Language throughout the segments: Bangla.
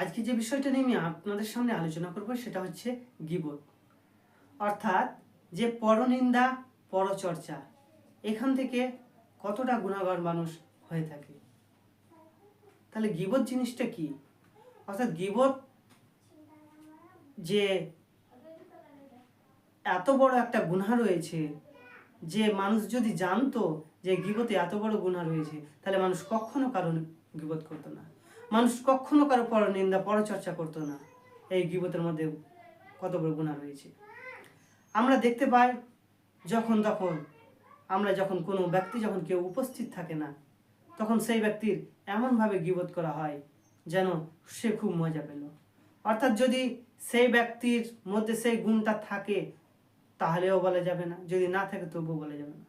আজকে যে বিষয়টা নিয়ে আমি আপনাদের সামনে আলোচনা করব, সেটা হচ্ছে গিবত। অর্থাৎ যে পরনিন্দা, পরচর্চা, এখান থেকে কতটা গুণাগার মানুষ হয়ে থাকে? তাহলে গিবত জিনিসটা কি? অর্থাৎ গিবত যে এত বড় একটা গুনাহ রয়েছে, যে মানুষ যদি জানতো যে গিবতে এত বড় গুনাহ রয়েছে, তাহলে মানুষ কখনো কারণ গিবত করতো না। মানুষ কখনো কারও পর নিন্দা, পরচর্চা করতো না। এই গিবতের মধ্যে কত বড় গুনাহ রয়েছে। আমরা দেখতে পাই যখন তখন, আমরা যখন কোনো ব্যক্তি যখন কেউ উপস্থিত থাকে না, তখন সেই ব্যক্তির এমনভাবে গিবত করা হয় যেন সে খুব মজা পেল। অর্থাৎ যদি সেই ব্যক্তির মধ্যে সেই গুণটা থাকে, তাহলেও বলা যাবে না। যদি না থাকে, তবুও বলা যাবে না।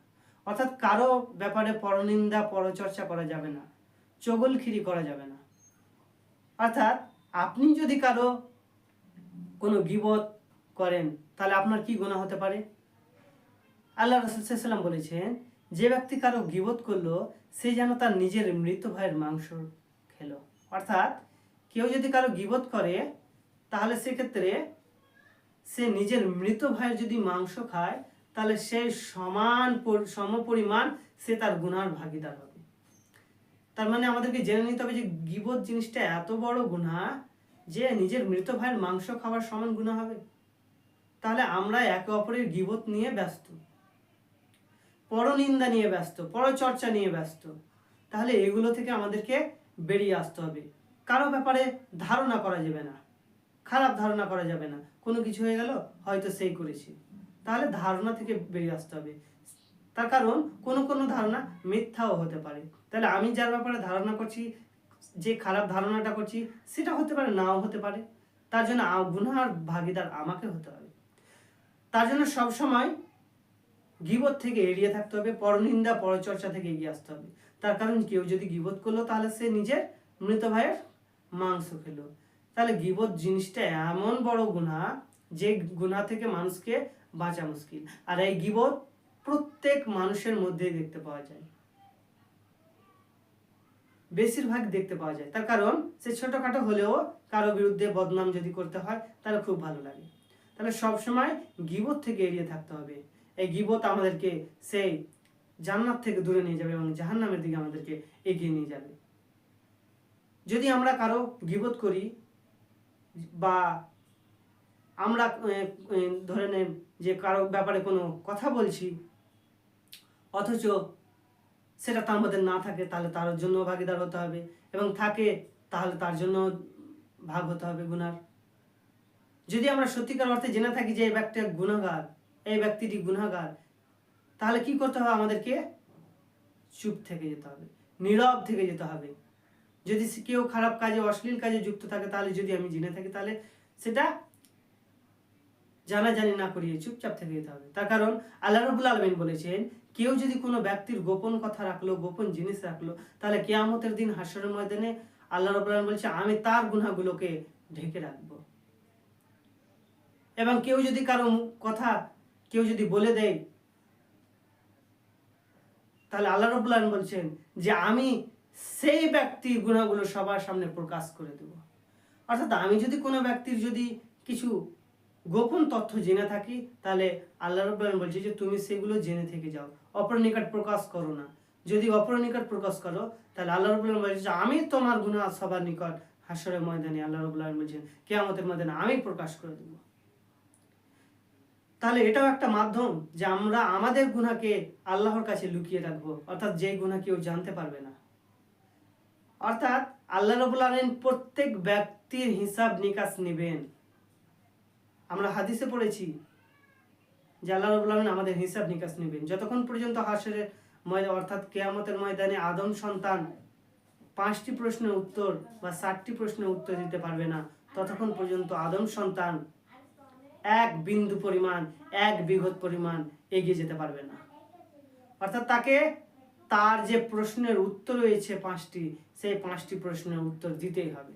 অর্থাৎ কারও ব্যাপারে পরনিন্দা, পরচর্চা করা যাবে না। চগলখিরি করা যাবে না। অর্থাৎ আপনি যদি কারও কোনো গিবত করেন, তাহলে আপনার কি গুণা হতে পারে? আল্লাহ রসুলাম বলেছেন, যে ব্যক্তি কারও গিবত করল, সে যেন তার নিজের মৃত ভাইয়ের মাংস খেলো। অর্থাৎ কেউ যদি কারও গিবত করে, তাহলে সেক্ষেত্রে সে নিজের মৃত ভাইয়ের যদি মাংস খায়, তাহলে সে সমান পরি- সমপরিমাণ সে তার গুনার ভাগিদার হবে। তার মানে আমাদেরকে জেনে নিতে হবে যে গিবত জিনিসটা এত বড় গুণা যে নিজের মৃত ভাইয়ের মাংস খাওয়ার সমান গুণা হবে। তাহলে আমরা একে অপরের গিবত নিয়ে ব্যস্ত, পরনিন্দা নিয়ে ব্যস্ত, পরচর্চা নিয়ে ব্যস্ত। তাহলে এগুলো থেকে আমাদেরকে বেরিয়ে আসতে হবে। কারও ব্যাপারে ধারণা করা যাবে না, খারাপ ধারণা করা যাবে না। কোনো কিছু হয়ে গেল, হয়তো সেই করেছি। তাহলে ধারণা থেকে বেরিয়ে আসতে হবে। তার কারণ কোনো কোনো ধারণা মিথ্যাও হতে পারে। তাহলে আমি যার ব্যাপারে ধারণা করছি, যে খারাপ ধারণাটা করছি, সেটা হতে পারে, নাও হতে পারে। তার জন্য গুনহার ভাগিদার আমাকে হতে হবে। তার জন্য সবসময় গিবত থেকে এড়িয়ে থাকতে হবে, পরনিন্দা, পরচর্চা থেকে এগিয়ে আসতে হবে। তার কারণ কেউ যদি গিবত করল, তাহলে সে নিজের মৃত ভাইয়ের মাংস খেলো। তাহলে গিবত জিনিসটা এমন বড় গুণা যে গুণা থেকে মানুষকে বাঁচা মুশকিল। আর এই গিবত প্রত্যেক মানুষের মধ্যে দেখতে পাওয়া যায়। বেশিরভাগ দেখতে পাওয়া যায়। তার কারণ, সে ছোটখাটো হলেও কারও বিরুদ্ধে বদনাম যদি করতে হয়, তাহলে খুব ভালো লাগে। তাহলে সবসময় গিবত থেকে এড়িয়ে থাকতে হবে। এই গিবত আমাদেরকে সেই জান্নাত থেকে দূরে নিয়ে যাবে এবং জাহান্নামের দিকে আমাদেরকে এগিয়ে নিয়ে যাবে। যদি আমরা কারও গিবত করি বা আমরা ধরে নেন যে কারও ব্যাপারে কোনো কথা বলছি অথচ সেটা তার মধ্যে না থাকে, তাহলে তার জন্য ভাগিদার হতে হবে। এবং থাকে, তাহলে তার জন্য ভাগ হতে হবে গুনার। যদি আমরা সত্যিকার অর্থে জেনে থাকি যে এই ব্যক্তি গুণাগার এই ব্যক্তিটি গুণাগার তাহলে কি করতে হবে আমাদেরকে? চুপ থেকে যেতে হবে, নীরব থেকে যেতে হবে। যদি কেউ খারাপ কাজে, অশ্লীল কাজে যুক্ত থাকে, তাহলে যদি আমি জেনে থাকি, তাহলে সেটা জানা জানি না করিয়ে চুপচাপ থেকে যেতে হবে। তার কারণ আল্লাহ রবুল আলমিন বলেছেন, কেউ যদি কোনো ব্যক্তির গোপন কথা রাখল, গোপন জিনিস রাখল, তাহলে কেয়ামতের দিন হাসরের ময়দানে আল্লাহ রবুল আলমিন বলছে, আমি তার গুনাগুলোকে ঢেকে রাখব। এবং কেউ যদি কারও কথা কেউ যদি বলে দেয়, তাহলে আল্লাহ রবুল আলম বলছেন যে, আমি সেই ব্যক্তির গুণাগুলো সবার সামনে প্রকাশ করে দেব। অর্থাৎ আমি যদি কোনো ব্যক্তির যদি কিছু গোপন তথ্য জেনে থাকি, তাহলে আল্লাহ আলম বলছে যে তুমি সেগুলো জেনে থেকে যাও। অপর নিকট প্রকাশ করো না। যদি অপর নিকট প্রকাশ করো, তাহলে আল্লাহ রবুল বলছে যে আমি তোমার গুণা সবার নিকট হাসরের ময়দানে আল্লাহ আলম বলছেন, কেয়ামতের ময়দানে আমি প্রকাশ করে দেবো। তাহলে এটাও একটা মাধ্যম যে আমরা আমাদের গুণাকে আল্লাহর কাছে লুকিয়ে রাখব, অর্থাৎ যেই গুণা কেউ জানতে পারবে না। অর্থাৎ আল্লাহ রবুল প্রত্যেক ব্যক্তির হিসাব নিকাশ নেবেন। আমরা হাদিসে পড়েছি, যে আল্লাহ রবুল আলমিন আমাদের হিসাব নিকাশ নেবেন। যতক্ষণ পর্যন্ত হাসরের ময়দান, অর্থাৎ কেয়ামতের ময়দানে আদম সন্তান পাঁচটি প্রশ্নের উত্তর বা ষাটটি প্রশ্নের উত্তর দিতে পারবে না, ততক্ষণ পর্যন্ত আদম সন্তান এক বিন্দু পরিমাণ, এক বিঘত পরিমাণ এগিয়ে যেতে পারবে না। অর্থাৎ তাকে তার যে প্রশ্নের উত্তর রয়েছে পাঁচটি, সেই পাঁচটি প্রশ্নের উত্তর দিতেই হবে।